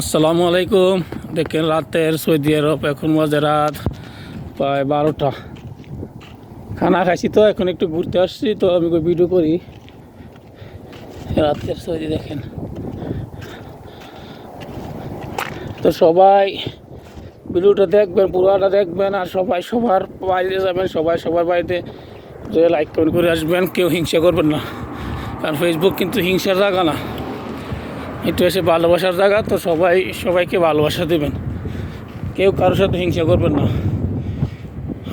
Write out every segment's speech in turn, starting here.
আসসালামু আলাইকুম। দেখেন রাতের সৌদি আরব, এখন মাঝে রাত প্রায় বারোটা। খানা খাইছি তো, এখন একটু ঘুরতে আসছি তো আমি ভিডিও করি। রাতের সৌদি দেখেন। তো সবাই ভিডিওটা দেখবেন, পুরোটা দেখবেন আর সবাই সবার বাড়িতে যাবেন, সবাই সবার বাড়িতে যে লাইক করে আসবেন, কেউ হিংসা করবেন না। কারণ ফেসবুক কিন্তু হিংসার জায়গা না। একটু এসে ভালোবাসার জায়গা, তো সবাই, সবাইকে ভালোবাসা দেবেন। কেউ কারোর সাথে হিংসা করবেন না।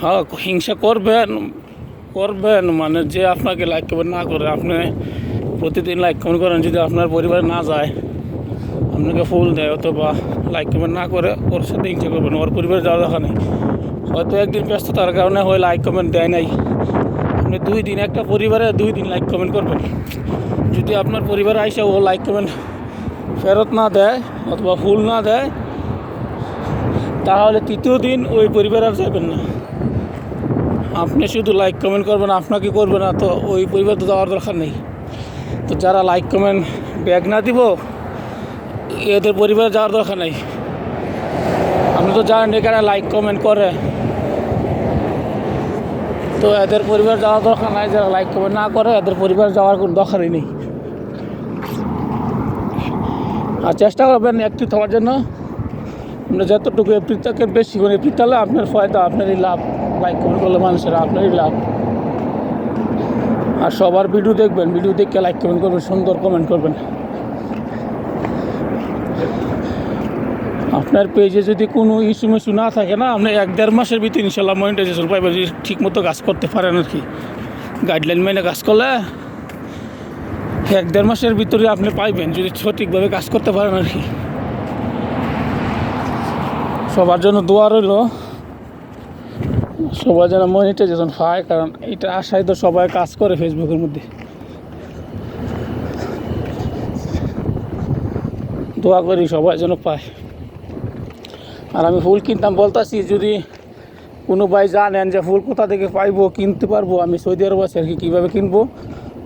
হ্যাঁ হিংসা করবেন করবেন মানে যে আপনাকে লাইক করবেন না করে, আপনি প্রতিদিন লাইক কমেন্ট করেন, যদি আপনার পরিবার না যায়, আপনাকে ফুল দেয় অথবা লাইক কমেন্ট না করে, ওর সাথে হিংসা করবেন ওর পরিবারে যাওয়ার দরকার নেই। হয়তো একদিন ব্যস্ততার কারণে হয় লাইক কমেন্ট দেয় নাই। আপনি দুই দিন, একটা পরিবারে দুই দিন লাইক কমেন্ট করবেন। যদি আপনার পরিবারে আইসা ও লাইক কমেন্ট ফেরত না দেয় অথবা ফুল না দেয়, তাহলে তৃতীয় দিন ওই পরিবার আর যাবেন না। আপনি শুধু লাইক কমেন্ট করবেন আপনাকে করবে না, তো ওই পরিবার তো যাওয়ার দরকার নেই। তো যারা লাইক কমেন্ট ব্যাগ না দিব, এদের পরিবারে যাওয়ার দরকার নেই। আপনি তো জানেন এখানে লাইক কমেন্ট করে। তো এদের পরিবার যাওয়ার দরকার নাই, যারা লাইক কমেন্ট না করে, এদের পরিবার যাওয়ার কোনো দরকারই নেই। আর চেষ্টা করবেন অ্যাক্টিভ থাকার জন্য। আপনি যতটুকু এপ্রিল থাকেন, বেশি করে এপ্রিল তাহলে আপনার ফায়দা, আপনারই লাভ। লাইক কমেন্ট করলে মানুষের আপনারই লাভ। আর সবার ভিডিও দেখবেন ভিডিও দেখে লাইক কমেন্ট করবেন, সুন্দর কমেন্ট করবেন। আপনার পেজে যদি কোনো ইস্যু মিস্যু না থাকে না, আপনি এক দেড় মাসের ভিতরে ইনশাল্লাহ মনিটাইজেশন পাইবেন ঠিক মতো কাজ করতে পারেন আর কি। গাইডলাইন মেনে কাজ করলে এক দেড় মাসের ভিতরে আপনি পাইবেন, যদি সঠিকভাবে কাজ করতে পারেন আর কি। সবার জন্য দোয়া রইল। সবাই যেন মনিটাইজেশন পায়, কারণ এটা আশায় তো সবাই কাজ করে ফেসবুকের মধ্যে। দোয়া করি সবাই যেন পায়। আর আমি ফুল কিনতাম বলতাছি, যদি কোনো ভাই জানেন যে ফুল কোথা থেকে পাইবো, কিনতে পারব, আমি সৌদি আরব আছি আর কি, কীভাবে কিনবো?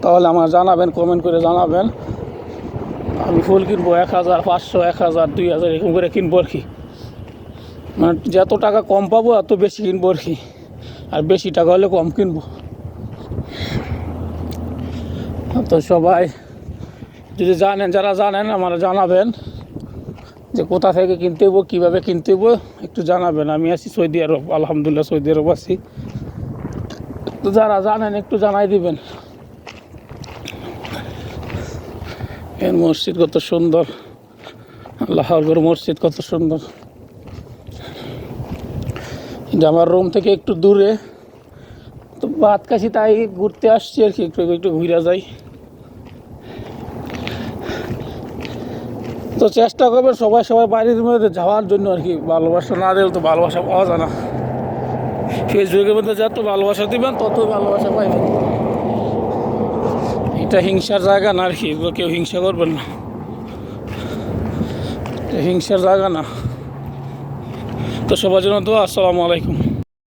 তাহলে আমার জানাবেন কমেন্ট করে জানাবেন। আমি ফুল কিনবো এক হাজার, পাঁচশো, এক হাজার, দুই হাজার, এরকম করে কিনবো আর কি। মানে যত টাকা কম পাবো, এত বেশি কিনবো আর কি। আর বেশি টাকা হলে কম কিনবো। তো সবাই, যদি জানেন, যারা জানেন, আমার জানাবেন যে কোথা থেকে কিনতে হব কীভাবে কিনতে হব একটু জানাবেন। আমি আছি সৌদি আরব, আলহামদুলিল্লাহ সৌদি আরব আছি। তো যারা জানেন, একটু জানাই দিবেন। এর মসজিদ কত সুন্দর। আকবর, মসজিদ কত সুন্দর। এটা আমার রুম থেকে একটু দূরে, তো বাদ কাছি তাই ঘুরতে আসছি আর কি, একটু একটু ঘুরে যাই। তো চেষ্টা করবে সবাই সবাই বাড়ির মধ্যে যাওয়ার জন্য আর কি, ভালোবাসা না দিলে তো ভালোবাসা পাওয়া যায় না। ফেসবুকের মধ্যে যত ভালোবাসা দিবেন তত ভালোবাসা পাইবেন। এটা হিংসার জায়গা না আর কি, এগুলো কেউ হিংসা করবেন না। হিংসার জায়গা না। তো সবার জন্য তো আসসালামু আলাইকুম।